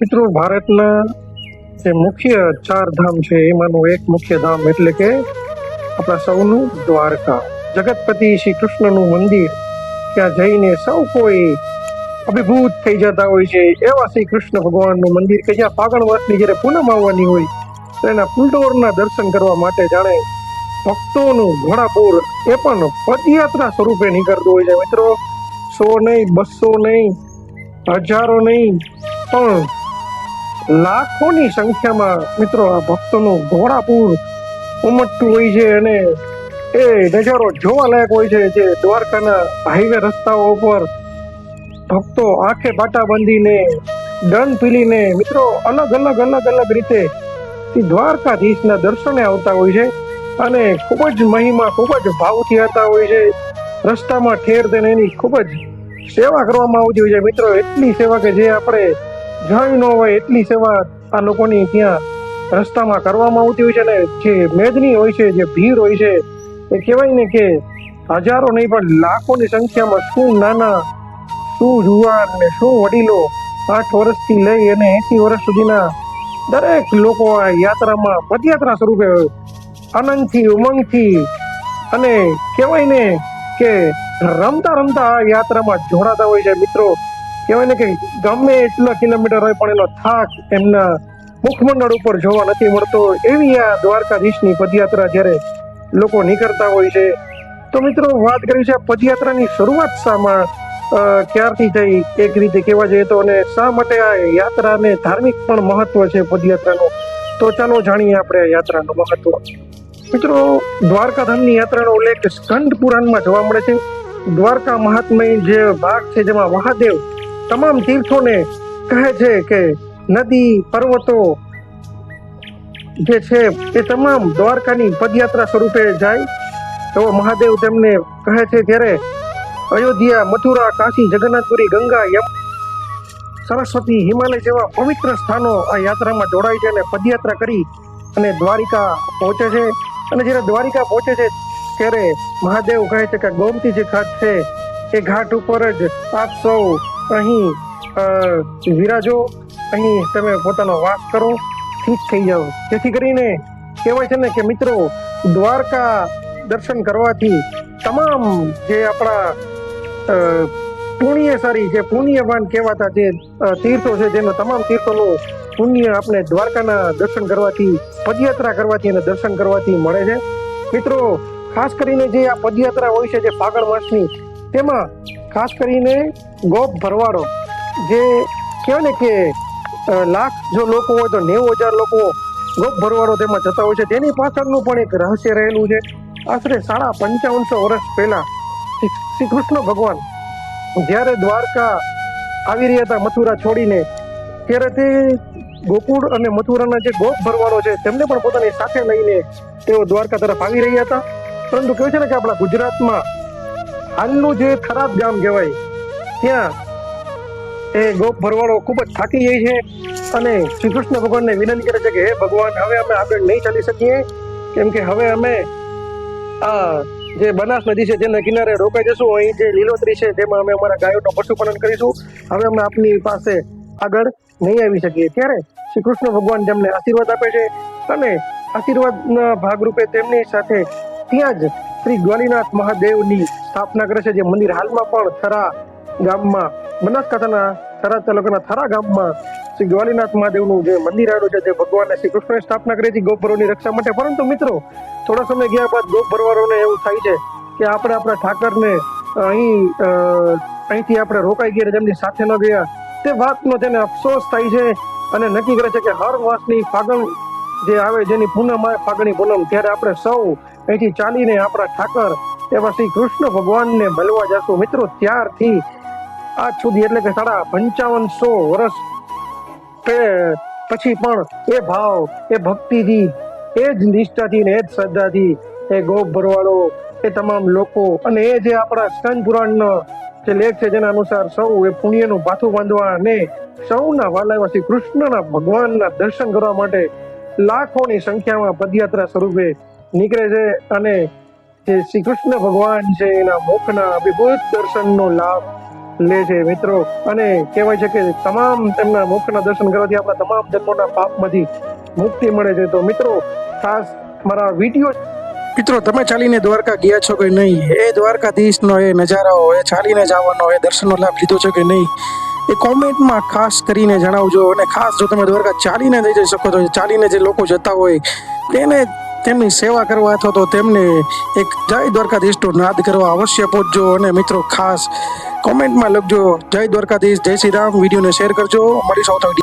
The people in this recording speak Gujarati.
મિત્રો, ભારતના જે મુખ્ય ચાર ધામ છે, એમાંનું એક મુખ્ય ધામ એટલે કે આપણા સૌનું દ્વારકા. જગતપતિ શ્રી કૃષ્ણનું મંદિર, ત્યાં જઈને સૌ કોઈ અભિભૂત થઈ જતા હોય છે. એવા શ્રી કૃષ્ણ ભગવાનનું મંદિર કે જ્યાં ફાગણ માસની જ્યારે પૂનમ આવવાની હોય, તો એના ફૂલડોરના દર્શન કરવા માટે જાણે ભક્તોનું ઘોડાપુર એ પણ પદયાત્રા સ્વરૂપે નીકળતું હોય છે. મિત્રો, સો નહીં, બસો નહીં, હજારો નહીં, પણ લાખોની સંખ્યામાં મિત્રો આ ભક્તોનું ઘોડાપુર ઉમટતું હોય છે અને એ નજારો જોવાલાયક હોય છે જે દ્વારકાના હાઈવે રસ્તાઓ ઉપર ભક્તો આંખે પાટા બાંધીને, દંડ પીલીને મિત્રો અલગ અલગ અલગ અલગ રીતે દ્વારકાધીશના દર્શને આવતા હોય છે અને ખૂબ જ મહિમા, ખૂબ જ ભાવથી આવતા હોય છે. રસ્તામાં ઠેર તેને એની ખૂબ જ સેવા કરવામાં આવતી હોય છે. મિત્રો, એટલી સેવા કે જે આપણે જોઈ ન હોય એટલી સેવા આ લોકોની ત્યાં રસ્તામાં કરવામાં આવતી હોય છે ને જે મેદની હોય છે, જે ભીડ હોય છે, એ કહેવાય ને કે હજારો નહીં, પણ લાખોની સંખ્યામાં શું નાના, શું જુવાન ને શું વડીલો આઠ વર્ષથી લઈ અને એસી વર્ષ સુધીના દરેક લોકો આ યાત્રામાં પદયાત્રા સ્વરૂપે આનંદથી, ઉમંગથી અને કહેવાય ને કે રમતા રમતા આ યાત્રામાં જોડાતા હોય છે. મિત્રો કહેવાય ને કે ગમે એટલા કિલોમીટર હોય પણ એનો થાક એમના મુખમંડળ ઉપર જોવા નથી મળતો. એવી આ દ્વારકાધીશની પદયાત્રા જ્યારે લોકો નીકળતા હોય છે. તો મિત્રો વાત કરી છે પદયાત્રાની શરૂઆત શામાં ક્યારથી થઈ? એક રીતે કહેવા જઈએ તો અને શા માટે આ યાત્રાને ધાર્મિક પણ મહત્વ છે પદયાત્રાનું? તો ચાલો જાણીએ આપણે આ યાત્રાનું મહત્વ. મિત્રો, દ્વારકાધામની યાત્રાનો ઉલ્લેખ સ્કંદ પુરાણમાં જોવા મળે છે. દ્વારકા મહાત્મય જે ભાગ છે, જેમાં મહાદેવ તમામ તીર્થોને કહે છે કે નદી, પર્વતો જે છે એ તમામ દ્વારકાની પદયાત્રા સ્વરૂપે જાય. એવો મહાદેવ તેમને કહે છે, ત્યારે અયોધ્યા, મથુરા, કાશી, જગન્નાથપુરી, ગંગા, યમ, સરસ્વતી, હિમાલય જેવા પવિત્ર સ્થાનો આ યાત્રામાં જોડાય છે અને પદયાત્રા કરી અને દ્વારિકા પહોંચે છે. અને જ્યારે દ્વારિકા પહોંચે છે, ત્યારે મહાદેવ કહે છે કે ગોમતી જે ઘાટ છે એ ઘાટ ઉપર જ આપ સૌ અહીં વિરાજો, અહીં તમે પોતાનો વાસ કરો, ઠીક થઈ જાઓ. જેથી કરીને કહેવાય છે ને કે મિત્રો, દ્વારકા દર્શન કરવાથી તમામ જે આપણા પુણ્ય પુણ્યશાળી જે પુણ્યવાન કહેવાતા જે તીર્થો છે, જેનો તમામ તીર્થોનું પુણ્ય આપણે દ્વારકાના દર્શન કરવાથી, પદયાત્રા કરવાથી અને દર્શન કરવાથી મળે છે. મિત્રો, ખાસ કરીને જે આ પદયાત્રા હોય છે, જે ફાગણ માસની, તેમાં ખાસ કરીને ગોપ ભરવાડો, જે કહેવાય ને કે લાખ જો લોકો હોય તો નેવું હજાર લોકો ગોપ ભરવાડો તેમાં જતા હોય છે. તેની પાછળનું પણ એક રહસ્ય રહેલું છે. આશરે સાડા પંચાવનસો વર્ષ પહેલા શ્રી કૃષ્ણ ભગવાન જ્યારે દ્વારકા આવી રહ્યા હતા મથુરા છોડીને, ત્યારે તે ગોકુળ અને મથુરાના જે ગોપ ભરવાડો છે તેમને પણ પોતાની સાથે લઈને તેઓ દ્વારકા તરફ આવી રહ્યા હતા. પરંતુ કેવું છે ને કે આપણા ગુજરાતમાં હાલનું જે ખરાબ ગામ કહેવાય, ત્યાં એ ગોપ ભરવાડો ખૂબ જ થાકી જાય છે અને શ્રી કૃષ્ણ ભગવાનને વિનંતી કરે છે કે, હે ભગવાન, હવે અમે આગળ નહીં ચાલી શકીએ. કેમ કે હવે અમે આ જે બનાસ નદી છે, જેના કિનારે રોકાઈ જશું, અહીં જે લીલોતરી છે, તેમાં અમે અમારા ગાયોનું પશુપાલન કરીશું. હવે અમે આપની પાસે આગળ નહીં આવી શકીએ. ત્યારે શ્રી કૃષ્ણ ભગવાન તેમને આશીર્વાદ આપે છે અને આશીર્વાદના ભાગરૂપે તેમની સાથે ત્યાં જ શ્રી ગ્વાલીનાથ મહાદેવની સ્થાપના કરે છે. જે મંદિર હાલમાં પણ થરા ગામમાં, બનાસકાંઠાના થરા તાલુકાના થરા ગામમાં શ્રી ગ્વાલીનાથ મહાદેવનું જે મંદિર આવેલું છે તે ભગવાન શ્રી કૃષ્ણની સ્થાપના કરી હતી ગોપરોની રક્ષા માટે. પરંતુ મિત્રો, થોડા સમય ગયા બાદ ગોપ ભરવારોને એવું થાય છે કે આપણે આપણા ઠાકરને અહીં અહીંથી આપણે રોકાઈ ગયા તેમની સાથે ન ગયા. તે વાતનો તેને અફસોસ થાય છે અને નક્કી કરે છે કે હર માસની ફાગણ જે આવે, જેની પૂનમ ફાગણી પૂનમ, ત્યારે આપણે સૌ અહીંથી ચાલીને આપણા ઠાકર એવા શ્રી કૃષ્ણ ભગવાનને મળવા જશું. મિત્રો, ત્યારથી આજ સુધી એટલે કે સાડા પંચાવનસો વર્ષ પછી પણ એ ભાવ, એ ભક્તિથી, એ જ નિષ્ઠાથી ને એ જ શ્રદ્ધાથી એ ગોપ ભરવાડો, એ તમામ લોકો અને એ જે આપણા સ્કંદ પુરાણનો જે લેખ છે જેના અનુસાર સૌ એ પુણ્યનું પાથું બાંધવા અને સૌના વાલાવા શ્રી કૃષ્ણના ભગવાનના દર્શન કરવા માટે લાખોની સંખ્યામાં પદયાત્રા સ્વરૂપે નીકળે છે અને જે શ્રી કૃષ્ણ ભગવાન છે, એના મુખના અભિભૂત દર્શનનો લાભ લે છે મિત્રો. અને કહેવાય છે કે તમામ તેમના મુખના દર્શન કરવાથી આપણા તમામ જન્મોના પાપમાંથી મુક્તિ મળે છે. તો મિત્રો, ખાસ મારા વીડિયો મિત્રો, તમે ચાલીને દ્વારકા ગયા છો કે નહીં? એ દ્વારકાધીશનો એ નજારો, એ ચાલીને જવાનો, એ દર્શનનો લાભ લીધો છે કે નહીં? એ કોમેન્ટમાં ખાસ કરીને જણાવજો. અને ખાસ જો તમે દ્વારકા ચાલીને જઈ જઈ શકો તો ચાલીને જે લોકો જતા હોય, તેને તેમની સેવા કરવા અથવા તો તેમને એક જય દ્વારકાધીશનો નાદ કરવા અવશ્ય પહોંચજો અને મિત્રો ખાસ કોમેન્ટમાં લખજો. જય દ્વારકાધીશ, જય શ્રી રામ. વિડીયોને શેર કરજો. મળી આવતા